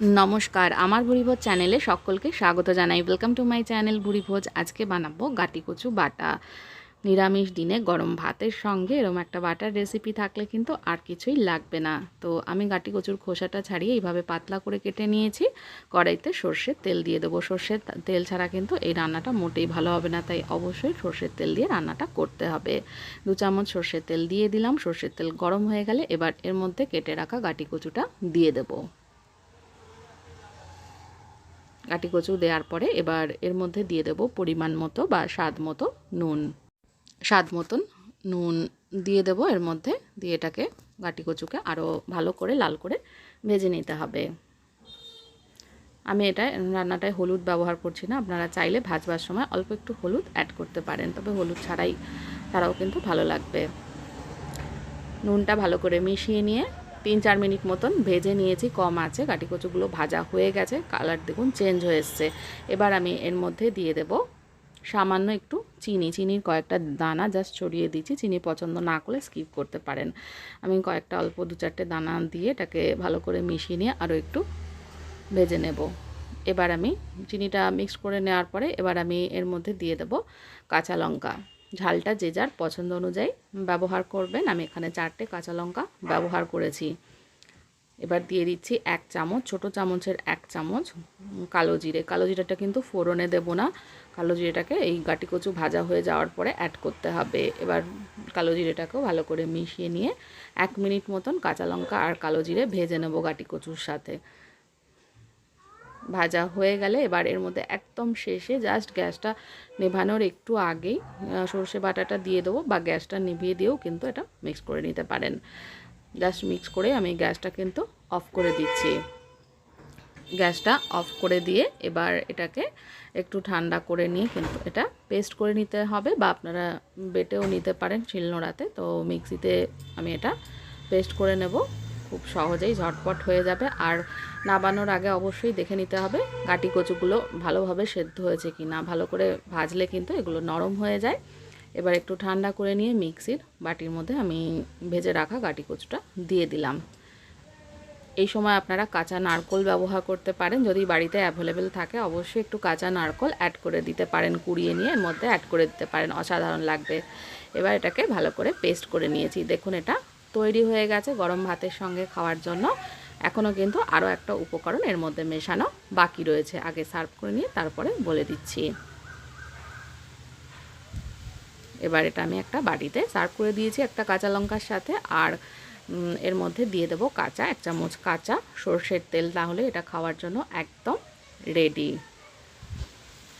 নমস্কার, আমার ভুরিভোজ চ্যানেলে সকলকে স্বাগত জানাই। ওয়েলকাম টু মাই চ্যানেল ভুরিভোজ। আজকে বানাবো গাটি কচু বাটা। নিরামিষ দিনে গরম ভাতের সঙ্গে এরম একটা বাটার রেসিপি থাকলে কিন্তু আর কিছুই লাগবে না। তো আমি গাটি কচুর খোসাটা ছাড়িয়ে এইভাবে পাতলা করে কেটে নিয়েছি। কড়াইতে সর্ষের তেল দিয়ে দেবো। সর্ষের তেল ছাড়া কিন্তু এই রান্নাটা মোটেই ভালো হবে না, তাই অবশ্যই সর্ষের তেল দিয়ে রান্নাটা করতে হবে। দু চামচ সর্ষের তেল দিয়ে দিলাম। সর্ষের তেল গরম হয়ে গেলে এবার এর মধ্যে কেটে রাখা গাটি কচুটা দিয়ে দেবো। কাটি কচু দেওয়ার পরে এবার এর মধ্যে দিয়ে দেব পরিমাণ মতো বা স্বাদ মতো নুন। স্বাদ মতন নুন দিয়ে দেব এর মধ্যে। দিয়ে এটাকে গাটি কচুকে আরও ভালো করে লাল করে ভেজে নিতে হবে। আমি এটা রান্নাটায় হলুদ ব্যবহার করছি না। আপনারা চাইলে ভাজবার সময় অল্প একটু হলুদ অ্যাড করতে পারেন। তবে হলুদ ছাড়াই তারাও কিন্তু ভালো লাগবে। নুনটা ভালো করে মিশিয়ে নিয়ে তিন চার মিনিট মতন ভেজে নিয়েছি, কম আছে কাটি কচুগুলো ভাজা হয়ে গেছে, কালার দেখুন চেঞ্জ হয়ে এসছে। এবার আমি এর মধ্যে দিয়ে দেব সামান্য একটু চিনি, চিনির কয়েকটা দানা জাস্ট ছড়িয়ে দিচ্ছি, চিনি পছন্দ না করলে স্কিপ করতে পারেন। আমি কয়েকটা অল্প দু চারটে দানা দিয়ে এটাকে ভালো করে মিশিয়ে নিয়ে আরও একটু ভেজে নেব। এবার আমি চিনিটা মিক্স করে নেওয়ার পরে এবার আমি এর মধ্যে দিয়ে দেব কাঁচা লঙ্কা। ঝালটা যে যার পছন্দ অনুযায়ী ব্যবহার করবেন। আমি এখানে চারটে কাঁচা লঙ্কা ব্যবহার করেছি। এবার দিয়ে দিচ্ছি এক চামচ, ছোট চামচের এক চামচ কালো জিরে। কালো জিরেটা কিন্তু ফোড়নে দেব না। কালো জিরেটাকে এই গাটি কচু ভাজা হয়ে যাওয়ার পরে অ্যাড করতে হবে। এবার কালো জিরেটাকেও ভালো করে মিশিয়ে নিয়ে এক মিনিট মতন কাঁচা লঙ্কা আর কালো জিরে ভেজে নেব গাটি কচুর সাথে। ভাজা হয়ে গেলে এবার এর মধ্যে একদম শেষে জাস্ট গ্যাসটা নেভানোর একটু আগেই সর্ষে বাটাটা দিয়ে দেবো বা গ্যাসটা নিভিয়ে দিয়েও কিন্তু এটা মিক্স করে নিতে পারেন। জাস্ট মিক্স করে আমি গ্যাসটা কিন্তু অফ করে দিচ্ছি। গ্যাসটা অফ করে দিয়ে এবার এটাকে একটু ঠান্ডা করে নিয়ে কিন্তু এটা পেস্ট করে নিতে হবে বা আপনারা বেটেও নিতে পারেন শিলনোড়াতে। তো মিক্সিতে আমি এটা পেস্ট করে নেব। খুব সহজেই ঝটপট হয়ে যাবে। আর নাবানোর আগে অবশ্যই দেখে নিতে হবে গাটি কচুগুলো ভালোভাবে সেদ্ধ হয়েছে কি না। ভালো করে ভাজলে কিন্তু এগুলো নরম হয়ে যায়। এবার একটু ঠান্ডা করে নিয়ে মিক্সির বাটির মধ্যে আমি ভেজে রাখা গাটি কচুটা দিয়ে দিলাম। এই সময় আপনারা কাঁচা নারকোল ব্যবহার করতে পারেন। যদি বাড়িতে অ্যাভেলেবেল থাকে, অবশ্যই একটু কাঁচা নারকোল অ্যাড করে দিতে পারেন। কুড়িয়ে নিয়ে এর মধ্যে অ্যাড করে দিতে পারেন। অসাধারণ লাগবে। এবার এটাকে ভালো করে পেস্ট করে নিয়েছি। দেখুন এটা তৈরি হয়ে গেছে গরম ভাতের সঙ্গে খাওয়ার জন্য। এখনও কিন্তু আরও একটা উপকরণ এর মধ্যে মেশানো বাকি রয়েছে। আগে সার্ভ করে নিয়ে তারপরে বলে দিচ্ছি। এবার এটা আমি একটা বাটিতে সার্ভ করে দিয়েছি একটা কাঁচা লঙ্কার সাথে আর এর মধ্যে দিয়ে দেবো কাঁচা, এক চামচ কাঁচা সর্ষের তেল তাহলে এটা খাওয়ার জন্য একদম রেডি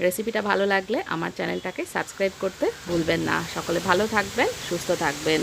রেসিপিটা ভালো লাগলে আমার চ্যানেলটাকে সাবস্ক্রাইব করতে ভুলবেন না। সকলে ভালো থাকবেন, সুস্থ থাকবেন।